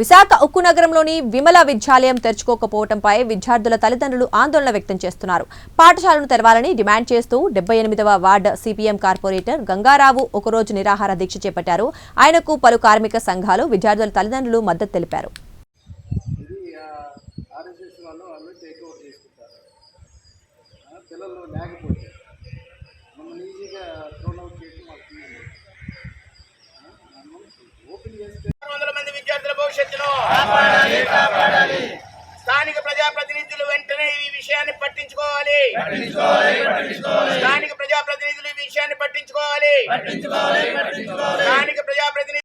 విశాఖ ఉక్కు నగరంలోని విమల విద్యాలయం తెరుచుకోకపోవడంపై విద్యార్థుల తల్లిదండ్రులు ఆందోళన వ్యక్తం చేస్తున్నారు. పాఠశాలను తెరవాలని డిమాండ్ చేస్తూ డెబ్బై ఎనిమిదవ వార్డు సిపిఎం కార్పొరేటర్ గంగారావు ఒకరోజు నిరాహార దీక్ష చేపట్టారు. ఆయనకు పలు కార్మిక సంఘాలు విద్యార్థుల తల్లిదండ్రులు మద్దతు తెలిపారు. పిల్లలు లేకపోతే ఈజీగా ఓపెన్ చేస్తే వందల మంది విద్యార్థుల భవిష్యత్తును స్థానిక ప్రజాప్రతినిధులు వెంటనే ఈ విషయాన్ని పట్టించుకోవాలి. స్థానిక ప్రజాప్రతినిధులు ఈ విషయాన్ని పట్టించుకోవాలి. స్థానిక ప్రజాప్రతినిధులు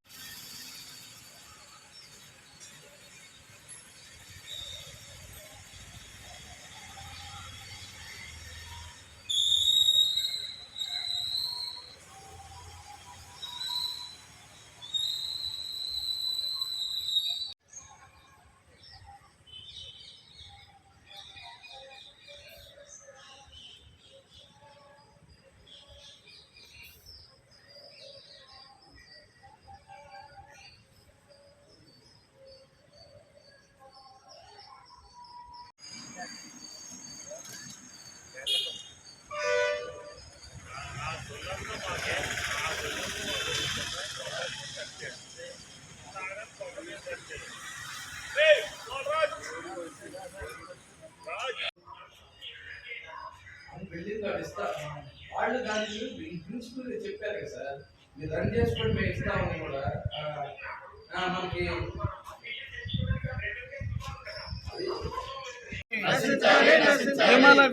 మనకి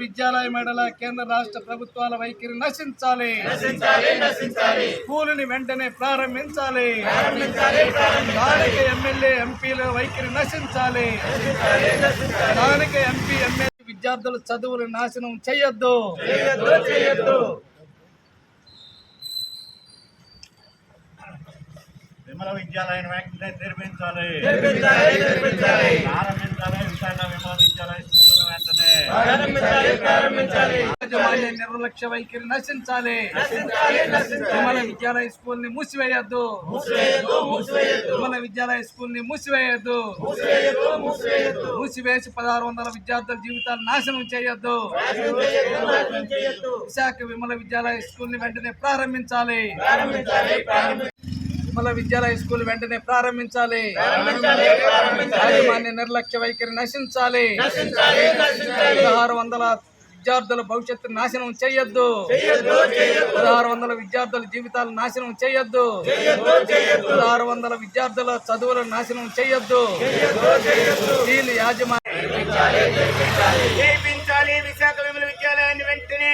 విద్యాలయ మెడల కేంద్ర రాష్ట్ర ప్రభుత్వాల వైఖరి నశించాలి. స్కూలుని వెంటనే ప్రారంభించాలి. స్థానిక ఎమ్మెల్యే ఎంపీల వైఖరి నశించాలి. స్థానిక ఎంపీ ఎమ్మెల్యే విద్యార్థుల చదువులు నాశనం చేయొద్దు. విమల విద్యాలయం వెంటనే నిర్మించాలి. నిర్మించాలి, ప్రారంభించాలి విశాఖ విమల విద్యాలయ స్కూల్ వెంటనే నిర్లక్ష్య వైఖరి నశించాలి. విమల విద్యాలయ స్కూల్ని మూసివేయద్దు విమల విద్యాలయ స్కూల్ని మూసివేయద్దు మూసివేసి పదహారు వందల విద్యార్థుల జీవితాలు నాశనం చేయొద్దు. విశాఖ విమల విద్యాలయ స్కూల్ని వెంటనే ప్రారంభించాలి. విమల విద్యాలయ స్కూల్ వెంటనే ప్రారంభించాలి. యాజమాన్య నిర్లక్ష్య వైఖరి నశించాలి. పదహారు వందల విద్యార్థుల భవిష్యత్తు నాశనం చేయొద్దు. పదహారు వందల విద్యార్థుల జీవితాలు నాశనం చేయొద్దు. పదహారు వందల విద్యార్థుల చదువుల నాశనం చేయొద్దు. దీని యాజమాన్య విశాఖ విమల విద్యాలయాన్ని వెంటనే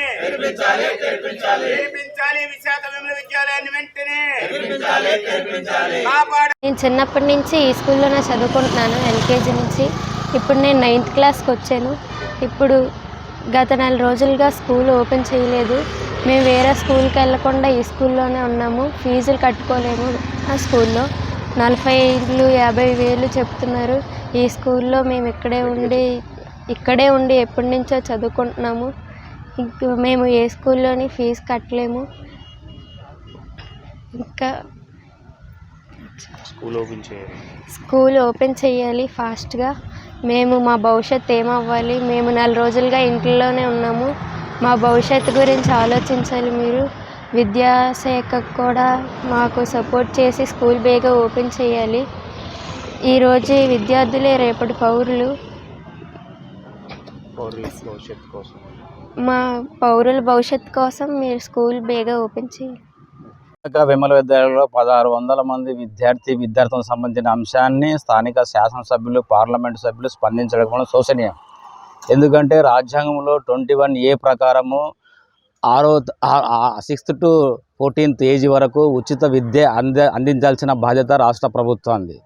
నేను చిన్నప్పటి నుంచి ఈ స్కూల్లోనే చదువుకుంటున్నాను ఎల్కేజీ నుంచి. ఇప్పుడు నేను నైన్త్ క్లాస్కి వచ్చాను. ఇప్పుడు గత నెల రోజులుగా స్కూల్ ఓపెన్ చేయలేదు. మేము వేరే స్కూల్కి వెళ్ళకుండా ఈ స్కూల్లోనే ఉన్నాము. ఫీజులు కట్టుకోలేము ఆ స్కూల్లో. నలభై ఐదు యాభై వేలు చెప్తున్నారు. ఈ స్కూల్లో మేము ఇక్కడే ఉండి ఇక్కడే ఉండి ఎప్పటి నుంచో చదువుకుంటున్నాము. మేము ఏ స్కూల్లోని ఫీజు కట్టలేము. ఇంకా స్కూల్ ఓపెన్ చేయాలి. ఫాస్ట్గా. మేము మా భవిష్యత్ ఏమవ్వాలి? మేము నెల రోజులుగా ఇంట్లోనే ఉన్నాము. మా భవిష్యత్తు గురించి ఆలోచించాలి మీరు. విద్యాశాఖకు కూడా మాకు సపోర్ట్ చేసి స్కూల్ బేగా ఓపెన్ చేయాలి. ఈరోజు విద్యార్థులే రేపటి పౌరులు. మా పౌరుల భవిష్యత్తు కోసం మీరు స్కూల్ బేగా ఓపెన్ చేయాలి విమల విద్యాలయంలో పదహారు వందల మంది విద్యార్థి విద్యార్థులకు సంబంధించిన అంశాన్ని స్థానిక శాసనసభ్యులు పార్లమెంటు సభ్యులు స్పందించడం కూడా శోచనీయం ఎందుకంటే రాజ్యాంగంలో ట్వంటీ వన్ ఏ ప్రకారము ఆరో సిక్స్త్ టు ఫోర్టీన్త్ ఏజ్ వరకు ఉచిత విద్య అంద అందించాల్సిన బాధ్యత రాష్ట్ర ప్రభుత్వానికి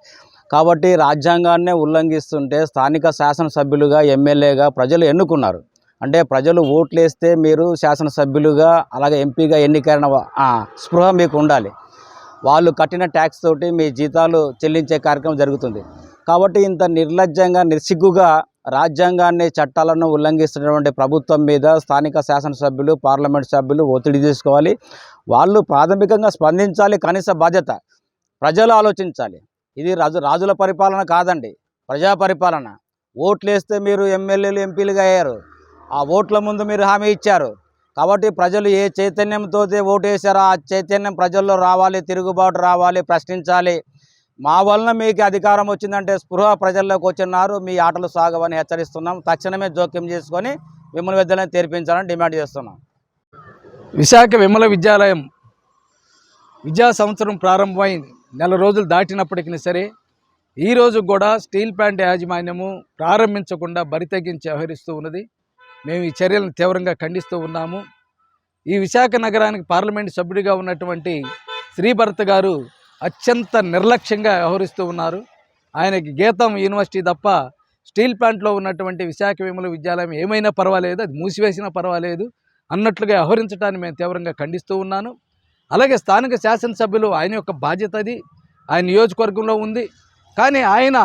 కాబట్టి రాజ్యాంగాన్నే ఉల్లంఘిస్తుంటే స్థానిక శాసనసభ్యులుగా ఎమ్మెల్యేగా ప్రజలు ఎన్నుకున్నారు. అంటే ప్రజలు ఓట్లేస్తే మీరు శాసనసభ్యులుగా అలాగే ఎంపీగా ఎన్నికైన స్పృహ మీకు ఉండాలి. వాళ్ళు కట్టిన ట్యాక్స్ తోటి మీ జీతాలు చెల్లించే కార్యక్రమం జరుగుతుంది. కాబట్టి ఇంత నిర్లజ్జంగా నిర్సిగ్గుగా రాజ్యాంగాన్ని చట్టాలను ఉల్లంఘిస్తున్నటువంటి ప్రభుత్వం మీద స్థానిక శాసనసభ్యులు పార్లమెంట్ సభ్యులు ఒత్తిడి తీసుకోవాలి. వాళ్ళు ప్రాథమికంగా స్పందించాలి కనీస బాధ్యత. ప్రజలు ఆలోచించాలి. ఇది రాజు రాజుల పరిపాలన కాదండి. ప్రజా పరిపాలన. ఓట్లు వేస్తే మీరు ఎమ్మెల్యేలు ఎంపీలుగా అయ్యారు. ఆ ఓట్ల ముందు మీరు హామీ ఇచ్చారు. కాబట్టి ప్రజలు ఏ చైతన్యంతో ఓటు వేశారో ఆ చైతన్యం ప్రజల్లో రావాలి తిరుగుబాటు రావాలి ప్రశ్నించాలి. మా వలన మీకు అధికారం వచ్చిందంటే స్పృహ ప్రజల్లోకి వచ్చినారు. మీ ఆటలు సాగవని హెచ్చరిస్తున్నాం. తక్షణమే జోక్యం చేసుకొని విమల విద్యాలయం తెరిపించాలని డిమాండ్ చేస్తున్నాం. విశాఖ విమల విద్యాలయం విద్యా సంవత్సరం ప్రారంభమై నెల రోజులు దాటినప్పటికీ సరే ఈరోజు కూడా స్టీల్ ప్లాంట్ యాజమాన్యము ప్రారంభించకుండా బరితెగించి వ్యవహరిస్తూ ఉన్నది. మేము ఈ చర్యలను తీవ్రంగా ఖండిస్తూ ఉన్నాము. ఈ విశాఖ నగరానికి పార్లమెంట్ సభ్యుడిగా ఉన్నటువంటి శ్రీభరత్ గారు అత్యంత నిర్లక్ష్యంగా వ్యవహరిస్తూ ఉన్నారు. ఆయనకి గీతం యూనివర్సిటీ తప్ప స్టీల్ ప్లాంట్లో ఉన్నటువంటి విశాఖ విమల విద్యాలయం ఏమైనా పర్వాలేదు అది మూసివేసినా పర్వాలేదు అన్నట్లుగా వ్యవహరించడాన్ని మేము తీవ్రంగా ఖండిస్తూ ఉన్నాను. అలాగే స్థానిక శాసనసభ్యులు ఆయన యొక్క బాధ్యత అది. ఆయన నియోజకవర్గంలో ఉంది. కానీ ఆయన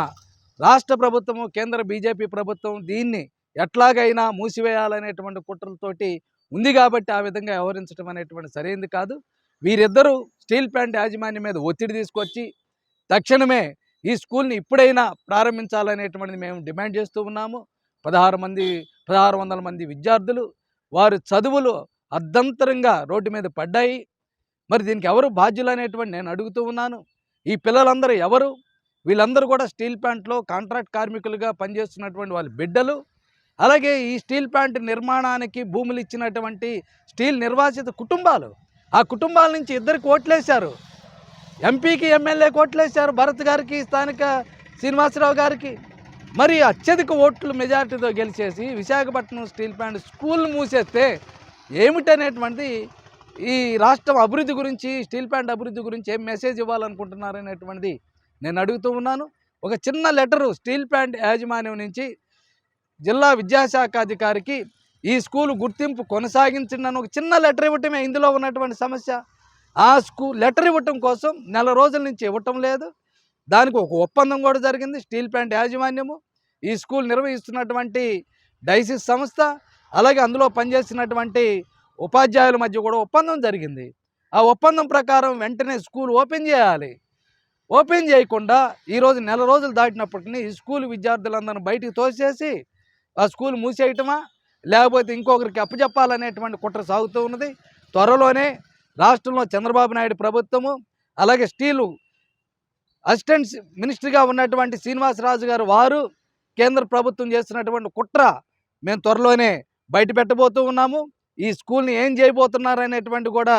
రాష్ట్ర ప్రభుత్వము కేంద్ర బీజేపీ ప్రభుత్వం దీన్ని ఎట్లాగైనా మూసివేయాలనేటువంటి కుట్రలతోటి ఉంది కాబట్టి ఆ విధంగా వ్యవహరించడం అనేటువంటి సరైనది కాదు. వీరిద్దరూ స్టీల్ ప్లాంట్ యాజమాన్యం మీద ఒత్తిడి తీసుకొచ్చి తక్షణమే ఈ స్కూల్ని ఇప్పుడైనా ప్రారంభించాలనేటువంటిది మేము డిమాండ్ చేస్తూ ఉన్నాము. పదహారు మంది పదహారు వందల మంది విద్యార్థులు వారి చదువులు అర్ధంతరంగా రోడ్డు మీద పడ్డాయి. మరి దీనికి ఎవరు బాధ్యులు అనేటువంటి నేను అడుగుతూ ఉన్నాను. ఈ పిల్లలందరూ ఎవరు? వీళ్ళందరూ కూడా స్టీల్ ప్లాంట్లో కాంట్రాక్ట్ కార్మికులుగా పనిచేస్తున్నటువంటి వాళ్ళ బిడ్డలు. అలాగే ఈ స్టీల్ ప్లాంట్ నిర్మాణానికి భూములు ఇచ్చినటువంటి స్టీల్ నిర్వాసిత కుటుంబాలు ఆ కుటుంబాల నుంచి ఇద్దరికి ఓట్లేశారు. ఎంపీకి ఎమ్మెల్యే కోట్లేశారు భరత్ గారికి స్థానిక శ్రీనివాసరావు గారికి. మరి అత్యధిక ఓట్లు మెజారిటీతో గెలిచేసి విశాఖపట్నం స్టీల్ ప్లాంట్ స్కూల్ మూసేస్తే ఏమిటనేటువంటిది ఈ రాష్ట్రం అభివృద్ధి గురించి స్టీల్ ప్లాంట్ అభివృద్ధి గురించి ఏం మెసేజ్ ఇవ్వాలనుకుంటున్నారనేటువంటిది నేను అడుగుతూ ఉన్నాను. ఒక చిన్న లెటరు స్టీల్ ప్లాంట్ యాజమాన్యం నుంచి జిల్లా విద్యాశాఖ అధికారికి ఈ స్కూల్ గుర్తింపు కొనసాగించండి అని ఒక చిన్న లెటర్ ఇవ్వటమే ఇందులో ఉన్నటువంటి సమస్య. ఆ స్కూల్ లెటర్ ఇవ్వటం కోసం నెల రోజుల నుంచి ఇవ్వటం లేదు. దానికి ఒక ఒప్పందం కూడా జరిగింది. స్టీల్ ప్లాంట్ యాజమాన్యము ఈ స్కూల్ నిర్వహిస్తున్నటువంటి డైసిస్ సంస్థ అలాగే అందులో పనిచేస్తున్నటువంటి ఉపాధ్యాయుల మధ్య కూడా ఒప్పందం జరిగింది. ఆ ఒప్పందం ప్రకారం వెంటనే స్కూల్ ఓపెన్ చేయాలి. ఓపెన్ చేయకుండా ఈరోజు నెల రోజులు దాటినప్పటికీ ఈ స్కూల్ విద్యార్థులందరిని బయటికి తోసేసి ఆ స్కూల్ మూసేయటమా? లేకపోతే ఇంకొకరికి అప్పచెప్పాలనేటువంటి కుట్ర సాగుతూ ఉన్నది. త్వరలోనే రాష్ట్రంలో చంద్రబాబు నాయుడు ప్రభుత్వము అలాగే స్టీలు అసిస్టెంట్ మినిస్టర్గా ఉన్నటువంటి శ్రీనివాసరాజు గారు వారు కేంద్ర ప్రభుత్వం చేస్తున్నటువంటి కుట్ర మేము త్వరలోనే బయట పెట్టబోతూ ఉన్నాము. ఈ స్కూల్ని ఏం చేయబోతున్నారు అనేటువంటి కూడా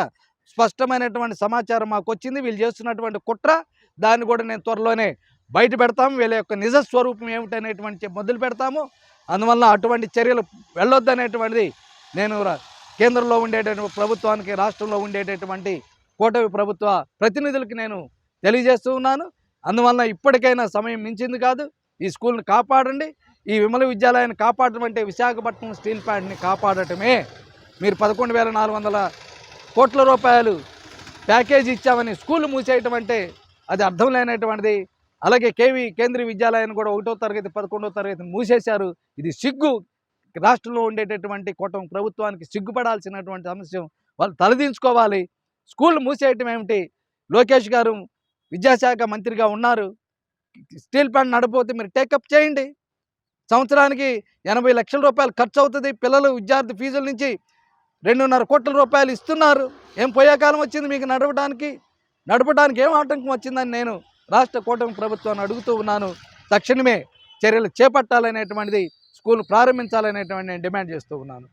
స్పష్టమైనటువంటి సమాచారం మాకు వచ్చింది. వీళ్ళు చేస్తున్నటువంటి కుట్ర దాన్ని కూడా నేను త్వరలోనే బయట పెడతాము వీళ్ళ యొక్క నిజ స్వరూపం ఏమిటనేటువంటి మొదలు పెడతాము అందువల్ల అటువంటి చర్యలు వెళ్ళొద్దనేటువంటిది నేను కేంద్రంలో ఉండేటటువంటి ప్రభుత్వానికి రాష్ట్రంలో ఉండేటటువంటి కూటమి ప్రభుత్వ ప్రతినిధులకి నేను తెలియజేస్తూ ఉన్నాను. అందువల్ల ఇప్పటికైనా సమయం మించింది కాదు. ఈ స్కూల్ని కాపాడండి. ఈ విమల విద్యాలయాన్ని కాపాడటం అంటే విశాఖపట్నం స్టీల్ ప్లాంట్ని కాపాడటమే. మీరు పదకొండు వేల నాలుగు వందల కోట్ల రూపాయలు ప్యాకేజీ ఇచ్చామని స్కూల్ మూసేయటం అంటే అది అర్థం లేనటువంటిది. అలాగే కేవీ కేంద్రీయ విద్యాలయాన్ని కూడా ఒకటో తరగతి పదకొండో తరగతి మూసేశారు. ఇది సిగ్గు. రాష్ట్రంలో ఉండేటటువంటి కూటమి ప్రభుత్వానికి సిగ్గుపడాల్సినటువంటి అంశం వాళ్ళు తలదించుకోవాలి. స్కూల్ మూసేయటం ఏమిటి? లోకేష్ గారు విద్యాశాఖ మంత్రిగా ఉన్నారు. స్టీల్ ప్లాంట్ నడపోతే మీరు టేకప్ చేయండి. సంవత్సరానికి ఎనభై లక్షల రూపాయలు ఖర్చు అవుతుంది. పిల్లలు విద్యార్థి ఫీజుల నుంచి రెండున్నర కోట్ల రూపాయలు ఇస్తున్నారు. ఏం పోయే కాలం వచ్చింది మీకు నడవడానికి నడపడానికి ఏం ఆటంకం వచ్చిందని నేను రాష్ట్ర కూటమి ప్రభుత్వాన్ని అడుగుతూ ఉన్నాను. తక్షణమే చర్యలు చేపట్టాలనేటువంటిది స్కూల్ ప్రారంభించాలనేటువంటి నేను డిమాండ్ చేస్తూ ఉన్నాను.